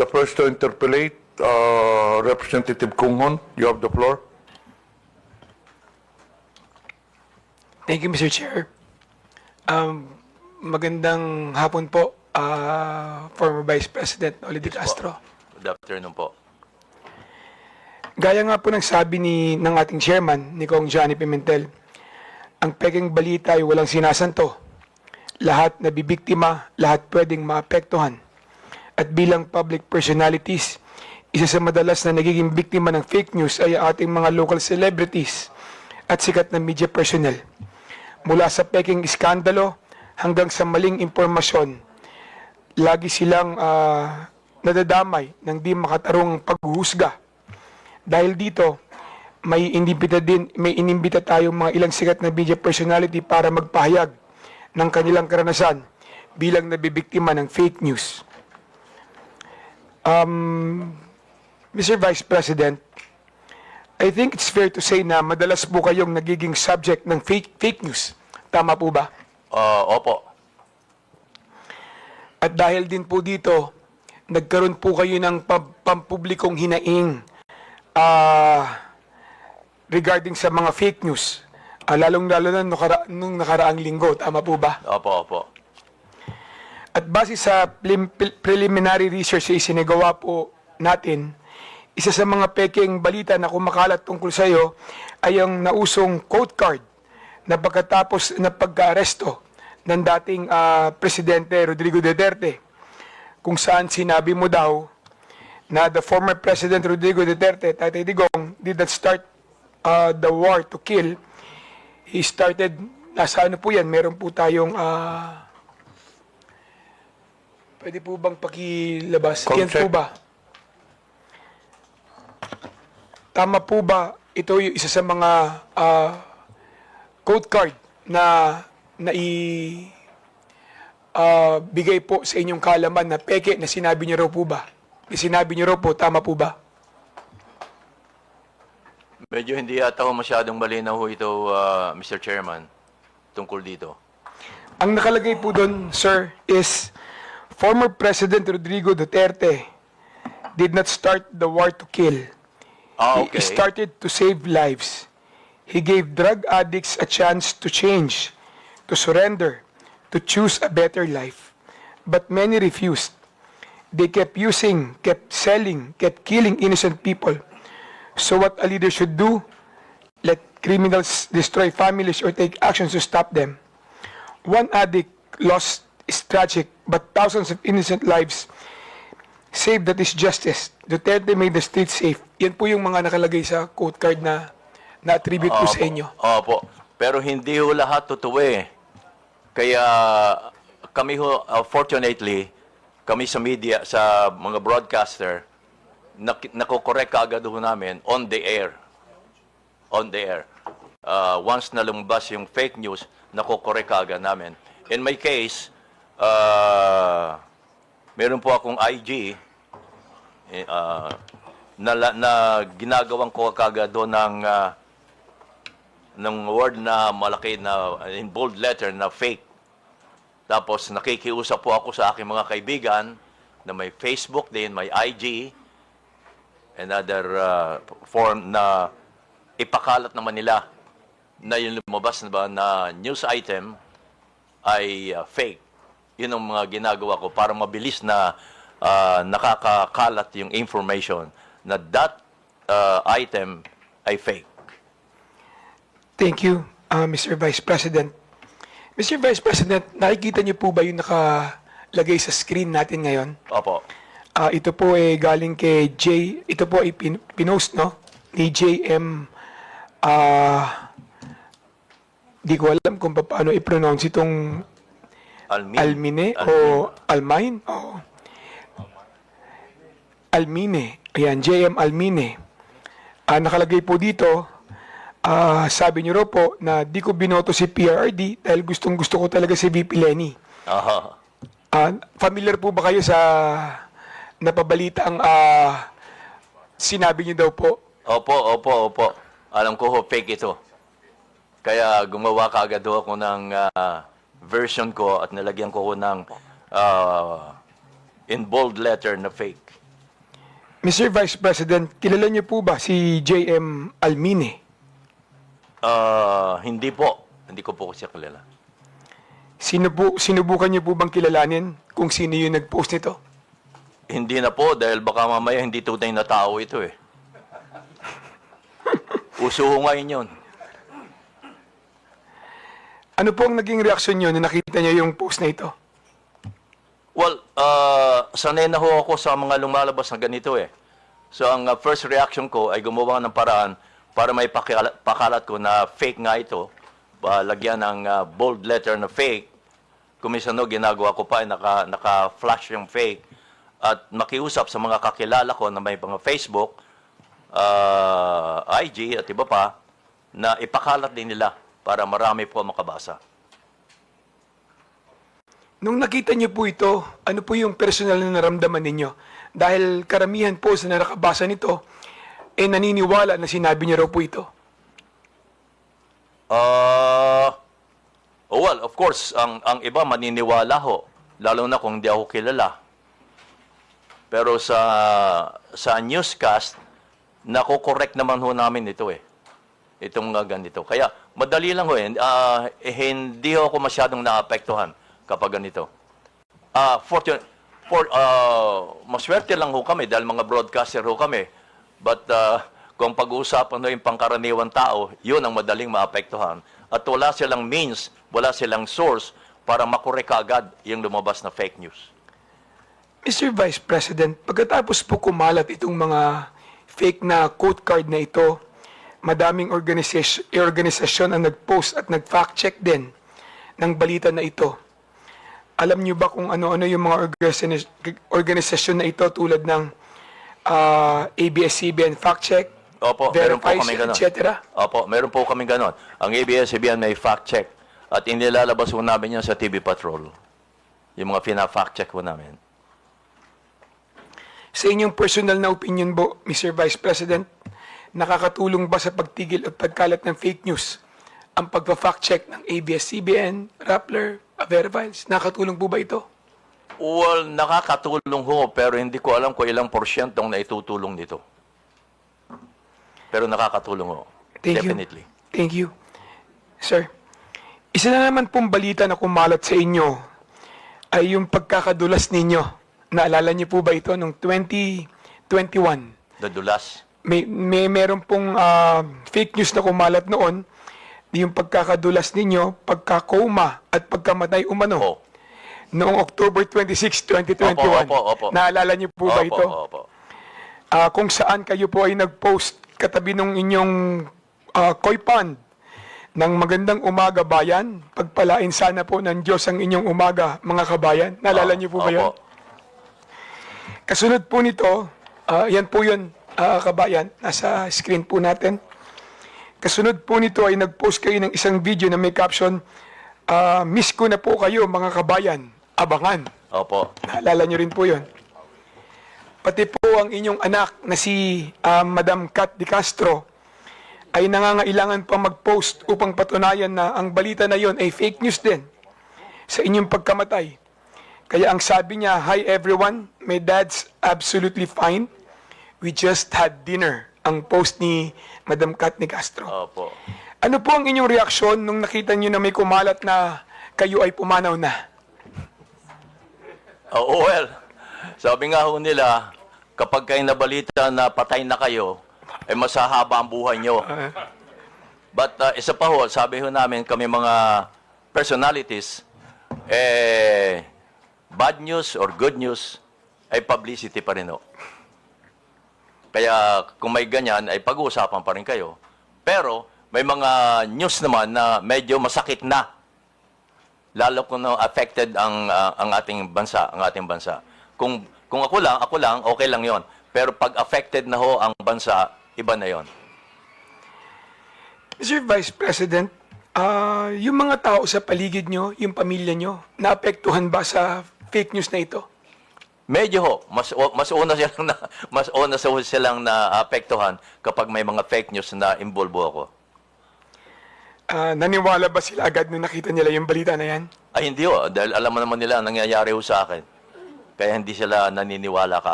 The first to interpolate, uh, Representative Kunghon, you have the floor. Thank you, Mr. Chair. Um, magandang hapon po, ah, former Vice President Oli De Castro. Good afternoon po. Gaya nga po ng sabi ni, ng ating chairman, ni Kong Johnny Pimentel, ang peking balita ay walang sinasanto. Lahat nabibiktima, lahat pwedeng maapektuhan. At bilang public personalities, isa sa madalas na nagiging biktima ng fake news ay ating mga local celebrities at sikat na media personnel. Mula sa peking iskandalo hanggang sa maling impormasyon, lagi silang ah, nadadamay ng di makatarong paghuhusga. Dahil dito, may inimbita din, may inimbita tayong mga ilang sikat na media personality para magpahayag ng kanilang karanasan bilang nabibiktima ng fake news. Um, Mr. Vice President, I think it's fair to say na madalas po kayong nagiging subject ng fake, fake news. Tama po ba? Ah, opo. At dahil din po dito, nagkaroon po kayo ng pam- pampublikong hinaing ah, regarding sa mga fake news. Ah, lalong-lalo na nung, nakara- nung nakaraang linggo. Tama po ba? Opo, opo. At base sa prelim- pre- preliminary research na isinagawa po natin, isa sa mga peking balita na kumakalat tungkol sa iyo ay ang nausong quote card na pagkatapos na pagka-aresto ng dating ah, Presidente Rodrigo Duterte kung saan sinabi mo daw na the former President Rodrigo Duterte, Tatay Digong, did not start ah, the war to kill. He started, nasa ano po yan, meron po tayong ah, Pwede po bang pakilabas? Yan Concept. po ba? Tama po ba ito yung isa sa mga ah, code card na nai ah, bigay po sa inyong kalaman na peke na sinabi niyo raw po ba? Na Sinabi niyo raw po, tama po ba? Medyo hindi yata ho masyadong malinaw ho ito, ah, Mr. Chairman, tungkol dito. Ang nakalagay po doon, sir, is former President Rodrigo Duterte did not start the war to kill. Ah, He started to save lives. He gave drug addicts a chance to change, to surrender, to choose a better life. But many refused. They kept using, kept selling, kept killing innocent people. So what a leader should do? Let criminals destroy families or take actions to stop them. One addict lost is tragic, but thousands of innocent lives Save that is justice. Duterte made the street safe. Yan po yung mga nakalagay sa quote card na na-attribute po sa inyo. Opo. Pero hindi ho lahat totoo eh. Kaya kami ho, uh, fortunately, kami sa media, sa mga broadcaster, nak- nakokorek kaagad ho namin on the air. On the air. Uh, once na lumabas yung fake news, nakokorek kaagad namin. In my case, uh, meron po akong IG eh, uh, na, na ginagawan ko kagad doon ng uh, ng word na malaki na in bold letter na fake. Tapos nakikiusap po ako sa aking mga kaibigan na may Facebook din, may IG, and other uh, form na ipakalat naman nila na yung lumabas na ba na news item ay uh, fake. Yun ang mga ginagawa ko para mabilis na uh, nakakakalat yung information na that uh, item ay fake. Thank you, uh, Mr. Vice President. Mr. Vice President, nakikita niyo po ba yung nakalagay sa screen natin ngayon? Opo. Ah, ito po ay galing kay J, ito po ay pin, pinost, no? Ni JM, ah, di ko alam kung paano i-pronounce itong Almin. Almine o Almine? Oo. Almine. Ayan, JM Almine. Ah, nakalagay po dito, ah, sabi niyo raw po na di ko binoto si PRRD dahil gustong gusto ko talaga si VP Lenny. Aha. Ah, familiar po ba kayo sa napabalita ang ah, sinabi niyo daw po? Opo, opo, opo. Alam ko ho, fake ito. Kaya gumawa kaagad ho ako ng ah, version ko at nilagyan ko ho ng ah, in bold letter na fake. Mr. Vice President, kilala niyo po ba si J.M. Almine? Ah, hindi po. Hindi ko po siya kilala. Sino po, sinubukan niyo po bang kilalanin kung sino yung nag-post nito? Hindi na po dahil baka mamaya hindi tunay na tao ito eh. Uso ngayon yun. Ano po ang naging reaksyon niyo nung nakita niyo yung post na ito? Well, uh, sanay na ho ako sa mga lumalabas na ganito eh. So ang uh, first reaction ko ay gumawa ng paraan para may pakiala- pakalat ko na fake nga ito. Uh, lagyan ng uh, bold letter na fake. Kumisan no, ginagawa ko pa, ay naka, naka-flash yung fake. At makiusap sa mga kakilala ko na may mga Facebook, uh, IG at iba pa, na ipakalat din nila para marami po makabasa. Nung nakita niyo po ito, ano po yung personal na naramdaman ninyo? Dahil karamihan po sa nakabasa nito, eh naniniwala na sinabi niyo raw po ito. Uh, oh, well, of course, ang ang iba maniniwala ho, lalo na kung hindi ako kilala. Pero sa sa newscast, nako-correct naman ho namin ito eh. Itong uh, ganito. Kaya madali lang ho. Ah, eh, hindi ako masyadong naapektuhan kapag ganito. Ah, fortune for uh, maswerte lang ho kami dahil mga broadcaster ho kami. But uh, kung pag-uusapan ho yung pangkaraniwan tao, yun ang madaling maapektuhan. At wala silang means, wala silang source para makorek agad yung lumabas na fake news. Mr. Vice President, pagkatapos po kumalat itong mga fake na quote card na ito, madaming organisasyon, organisasyon ang nag-post at nag-fact check din ng balita na ito. Alam niyo ba kung ano-ano yung mga organis- organisasyon na ito tulad ng ah, ABS-CBN Fact Check, Opo, meron po kami ganon. etc.? Opo, meron po kami ganon. Ang ABS-CBN may fact check at inilalabas po namin yan sa TV Patrol. Yung mga fina-fact check po namin. Sa inyong personal na opinion po, Mr. Vice President, nakakatulong ba sa pagtigil at pagkalat ng fake news ang pagpa-fact check ng ABS-CBN, Rappler, Verifiles? Nakakatulong po ba ito? Well, nakakatulong ho, pero hindi ko alam kung ilang porsyentong naitutulong nito. Pero nakakatulong ho. Thank Definitely. you. Thank you. Sir, isa na naman pong balita na kumalat sa inyo ay yung pagkakadulas ninyo. Naalala niyo po ba ito nung 2021? Dadulas. May, may meron pong ah, fake news na kumalat noon, yung pagkakadulas ninyo, pagkakoma at pagkamatay umano. Oh. Noong October 26, 2021. Opo, opo, opo. Naalala niyo po ba Opo, ito? Opo. Ah, kung saan kayo po ay nag-post katabi ng inyong ah, koi pond ng magandang umaga bayan. Pagpalain sana po ng Diyos ang inyong umaga, mga kabayan. Naalala niyo po ba yun? Opo. Kasunod po nito, ah, yan po yun, ah, kabayan, nasa screen po natin. Kasunod po nito ay nag-post kayo ng isang video na may caption, ah, Miss ko na po kayo mga kabayan, abangan. Opo. Naalala nyo rin po yun. Pati po ang inyong anak na si ah, Madam Kat Di Castro ay nangangailangan pa mag-post upang patunayan na ang balita na yon ay fake news din sa inyong pagkamatay. Kaya ang sabi niya, Hi everyone, my dad's absolutely fine. We just had dinner. Ang post ni Madam Kat Di Castro. Opo. Ano po ang inyong reaksyon nung nakita niyo na may kumalat na kayo ay pumanaw na? Oh, well, sabi nga ho nila, kapag kayo nabalita na patay na kayo, ay masahaba ang buhay nyo. But uh, isa pa ho, sabi ho namin kami mga personalities, eh, bad news or good news ay publicity pa rin ho. Kaya kung may ganyan, ay pag-uusapan pa rin kayo. Pero may mga news naman na medyo masakit na lalo kung no, affected ang ah, ang ating bansa, ang ating bansa. Kung kung ako lang, ako lang, okay lang 'yon. Pero pag affected na ho ang bansa, iba na 'yon. Mr. Vice President, ah, yung mga tao sa paligid nyo, yung pamilya nyo, naapektuhan ba sa fake news na ito? Medyo ho, mas o- mas una silang na mas una sa silang na apektuhan kapag may mga fake news na involvo ako. Ah, naniwala ba sila agad nung nakita nila yung balita na yan? Ay hindi ho, dahil alam naman nila ang nangyayari ho sa akin. Kaya hindi sila naniniwala ka